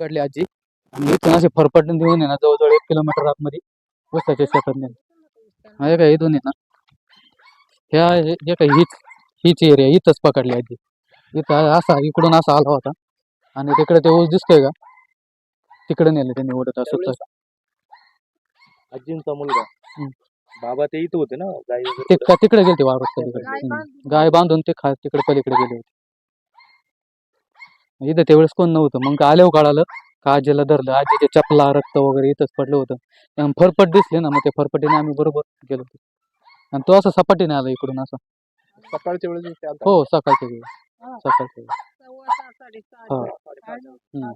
पकडली आजी. आणि इथून असे फरफटून देऊन आहे ना जवळजवळ एक किलोमीटर आतमध्ये ऊसाच्या शेतात नेलं. हा हे काय इथून आहे ना? ह्या हे हे काय हीच हीच एरिया इथंच पकडली आजी. इथं असा इकडून असा आला होता. आणि तिकडे ते ऊस दिसतोय का? तिकडे नेलं त्यांनी ओढत असं तर. आजींचा मुलगा. बाबा ते इथं होते ना ते का तिकडे गेले वावरत गाय हम्म. बांधून. गाय बांधून ते खा तिकडे पलीकडे गेले होते. इथं त्यावेळेस कोण नव्हतं. मग आल्यावर कळालं का आजीला धरलं. आजीचे चपला रक्त वगैरे इथंच पडलं होतं. फरफट दिसले ना मग त्या फरफटीने आम्ही बरोबर गेलो होतो. आणि तो असं सपाटीने आला इकडून असं. सकाळच्या वेळेस. हो सकाळच्या वेळी हा. सकाळच्या वेळी सव्वा सहा, साडेसहा. आणि हम्म.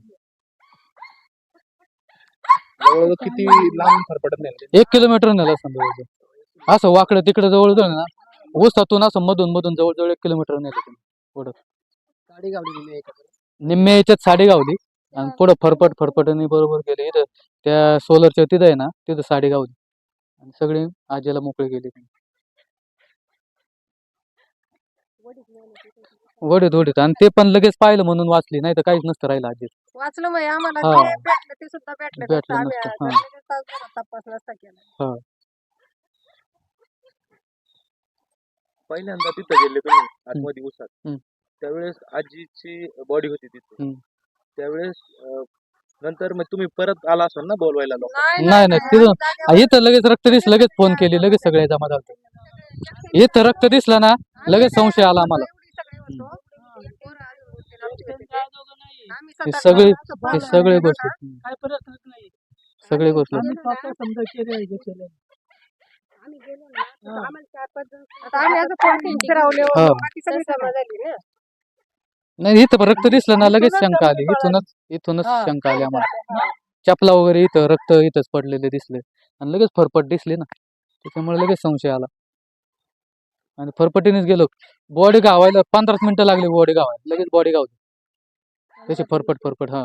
जवळजवळ किती लांब फरफटत नाही एक किलोमीटर नेलं असं जवळजवळ. असं वाकडं तिकडे जवळजवळ ना ऊसातून असं मधून मधून जवळजवळ एक किलोमीटर नेलं त्यांनी. गाडी निम्मे याच्यात साडी गावली आणि पुढं फरफट फरफटणी बरोबर गेले. इथं त्या सोलरच्या तिथं आहे ना तिथं साडी गावली आणि सगळी आजीला मोकळी गेली वडीत वडीत. आणि ते पण लगेच पाहिलं म्हणून वाचली. नाही तर काहीच नसतं राहिलं आजी वाचलं मग आम्हाला. हा. ते भेटलं ते सुद्धा भेटलं भेटलं नसतं. आम्ही नसतं, आता हा. लगेच तासभरात तपास नसता केला. पहिल्यांदा तिथं गेले तुम्ही. आतमध्ये उसात. त्यावेळेस आजीची बॉडी होती तिथे. हम्म. त्यावेळेस अं, नंतर मग तुम्ही परत आला असाल ना बोलवायला लोक नाही, नाही, आ, इथं लगेच रक्त दिसलं लगेच फोन केली लगेच सगळे जमा झाले. इथं रक्त दिसलं ना लगेच संशय आला आम्हाला. सगळी तिथे. हे सगळे हे गोष्टी. हम्म. काय परत नाही. सगळे गोष्टी. आम्ही स्वतः समजा केले केलं आम्ही गेलो ना, तर आम्हाला चार पाच जण- आता आम्ही असं फोन फिरवले हा. बाकी सगळी जमा झाली ना. नाही इथं पण रक्त दिसलं ना लगेच शंका आली. इथूनच इथूनच. शंका आली आम्हाला. चपला वगैरे इथं रक्त इथंच पडलेले दिसले. आणि लगेच फरफट दिसली ना. त्याच्यामुळे लगेच संशय आला. आणि फरफटीनेच गेलो. बॉडी गावायला पंधराच मिनिटं लागली बॉडी गावायला लगेच बॉडी गावली त्याची फरफट फरफट हा.